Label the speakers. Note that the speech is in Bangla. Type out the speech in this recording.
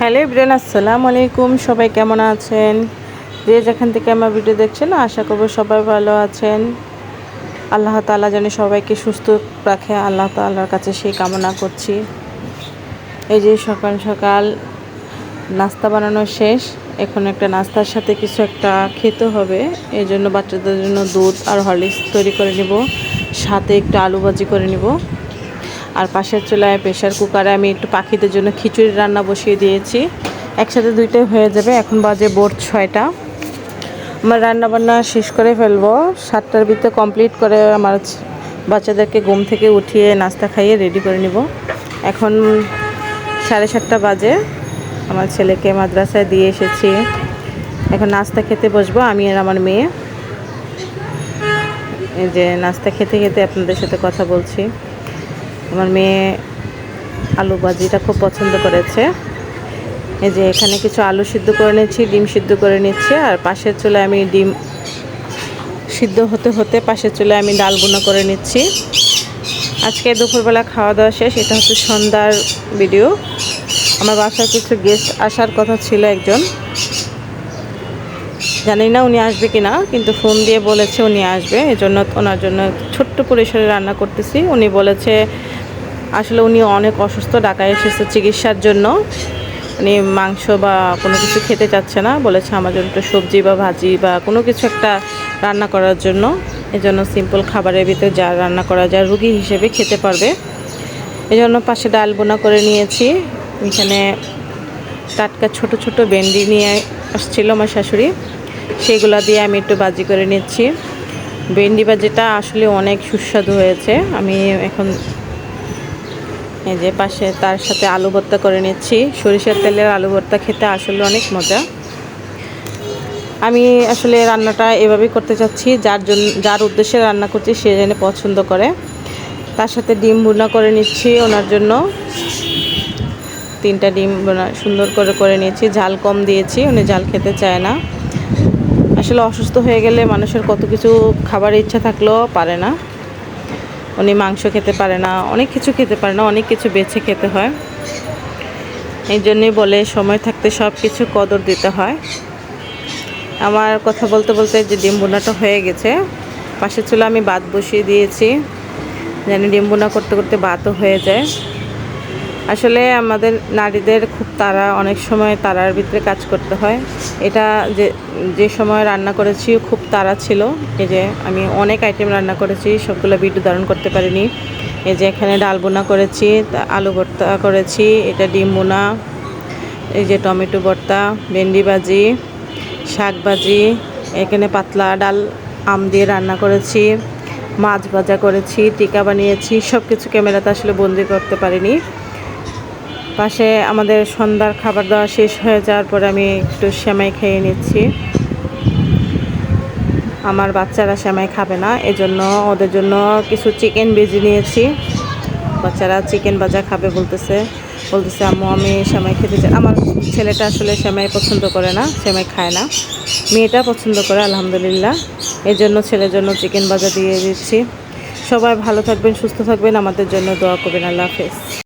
Speaker 1: হ্যালো ইব্রান আসসালামু আলাইকুম। সবাই কেমন আছেন? যে যেখান থেকে আমার ভিডিও দেখছেন, আশা করব সবাই ভালো আছেন। আল্লাহ তাআলা যেন সবাইকে সুস্থ রাখে, আল্লাহ তাআলার কাছে সেই কামনা করছি। এই যে সকাল সকাল নাস্তা বানানো শেষ, এখন একটা নাস্তার সাথে কিছু একটা খেতে হবে। এই জন্য বাচ্চাদের জন্য দুধ আর হরলিক্স তৈরি করে নিব, সাথে একটু আলু ভাজি করে নিব। আর পাশের চুলায় প্রেশার কুকারে আমি একটু পাখিদের জন্য খিচুড়ি রান্না বসিয়ে দিয়েছি। একসাথে দুইটাই হয়ে যাবে। এখন বাজে বোর ছয়টা। আমার রান্না বান্না শেষ করে ফেলব। সাতটার ভিতরে কমপ্লিট করে আমার বাচ্চাদেরকে ঘুম থেকে উঠিয়ে নাস্তা খাইয়ে রেডি করে নিব। এখন সাড়ে সাতটা বাজে। আমার ছেলেকে মাদ্রাসায় দিয়ে এসেছি। এখন নাস্তা খেতে বসবো, আমি আর আমার মেয়ে। এই যে নাস্তা খেতে খেতে আপনাদের সাথে কথা বলছি। আমার মেয়ে আলু ভাজিটা খুব পছন্দ করেছে। এই যে এখানে কিছু আলু সিদ্ধ করে নিচ্ছি, ডিম সিদ্ধ করে নিচ্ছি, আর পাশের চুলায় আমি ডিম সিদ্ধ হতে হতে পাশের চুলায় আমি ডাল বোনা করে নিচ্ছি। আজকে দুপুরবেলা খাওয়া দাওয়া শেষ, এটা হচ্ছে সন্ধ্যার ভিডিও। আমার বাসায় কিছু গেস্ট আসার কথা ছিল একজন। জানি না উনি আসবে কি না কিন্তু ফোন দিয়ে বলেছে উনি আসবে। এই জন্য ওনার জন্য ছোট্ট পরিসরে রান্না করতেছি। উনি বলেছে আসলে উনি অনেক অসুস্থ, ঢাকায় এসেছে চিকিৎসার জন্য। উনি মাংস বা কোনো কিছু খেতে চাচ্ছে না, বলেছে আমার জন্য একটু সবজি বা ভাজি বা কোনো কিছু একটা রান্না করার জন্য। এই জন্য সিম্পল খাবারের ভিতরে যা রান্না করা যায় রুগী হিসেবে খেতে পারবে। এই জন্য পাশে ডাল বোনা করে নিয়েছি। এখানে টাটকা ছোট ছোট ভেন্ডি নিয়ে আসছিল আমার শাশুড়ি। সেগুলো দিয়ে আমি একটু বাজি করে নিচ্ছি। ভেন্ডি বাজিটা আসলে অনেক সুস্বাদু হয়েছে। আমি এখন এই যে পাশে তার সাথে আলু ভর্তা করে নিচ্ছি। সরিষার তেলের আলু ভর্তা খেতে আসলে অনেক মজা। আমি আসলে রান্নাটা এভাবেই করতে চাচ্ছি। যার জন্য, যার উদ্দেশ্যে রান্না করছি, সে যেন পছন্দ করে। তার সাথে ডিম ভুনা করে নিচ্ছি ওনার জন্য। তিনটা ডিম সুন্দর করে করে নিয়েছি। ঝাল কম দিয়েছি, উনি ঝাল খেতে চায় না। আসলে অসুস্থ হয়ে গেলে মানুষের কত কিছু খাবার ইচ্ছা থাকলেও পারে না। উনি মাংস খেতে পারে না, অনেক কিছু খেতে পারে না, অনেক কিছু বেছে খেতে হয়। এই জন্যই বলে সময় থাকতে সব কিছু কদর দিতে হয়। আমার কথা বলতে বলতে যে ডিম বোনাটা হয়ে গেছে পাশে চুলা আমি বাদ বসিয়ে দিয়েছি জানি ডিম বোনা করতে করতে বাতও হয়ে যায়। আসলে আমাদের নারীদের খুব তারা, অনেক সময় তারার ভিতরে কাজ করতে হয়। এটা যে যে সময় রান্না করেছি খুব তারা ছিল। এই যে, আমি অনেক আইটেম রান্না করেছি, সবগুলো ভিডিও ধারণ করতে পারিনি। এই যে, এখানে ডাল বোনা করেছি আলু ভর্তা করেছি, এটা ডিম বোনা এই যে টমেটো ভর্তা, ভেন্ডি ভাজি, শাক ভাজি, এখানে পাতলা ডাল, আম দিয়ে রান্না করেছি, মাছ ভাজা করেছি, টিকা বানিয়েছি সব কিছু ক্যামেরাতে আসলে বন্দি করতে পারিনি। পাশে আমাদের সন্ধ্যার খাবার দাওয়া শেষ হয়ে যাওয়ার পরে আমি একটু সেমাই খেয়ে নিচ্ছি। আমার বাচ্চারা সেমাই খাবে না, এজন্য ওদের জন্য কিছু চিকেন ভেজে নিয়েছি। বাচ্চারা চিকেন ভাজা খাবে বলতেছে বলতেছে, আম্মু, আমি সেমাই খেতে চাই। আমার ছেলেটা আসলে সেমাই পছন্দ করে না, সেমাই খায় না। মেয়েটা পছন্দ করে, আলহামদুলিল্লাহ। এই জন্য ছেলের জন্য চিকেন ভাজা দিয়ে দিচ্ছি। সবাই ভালো থাকবেন, সুস্থ থাকবেন। আমাদের জন্য দোয়া করবেন। আল্লাহ হাফেজ।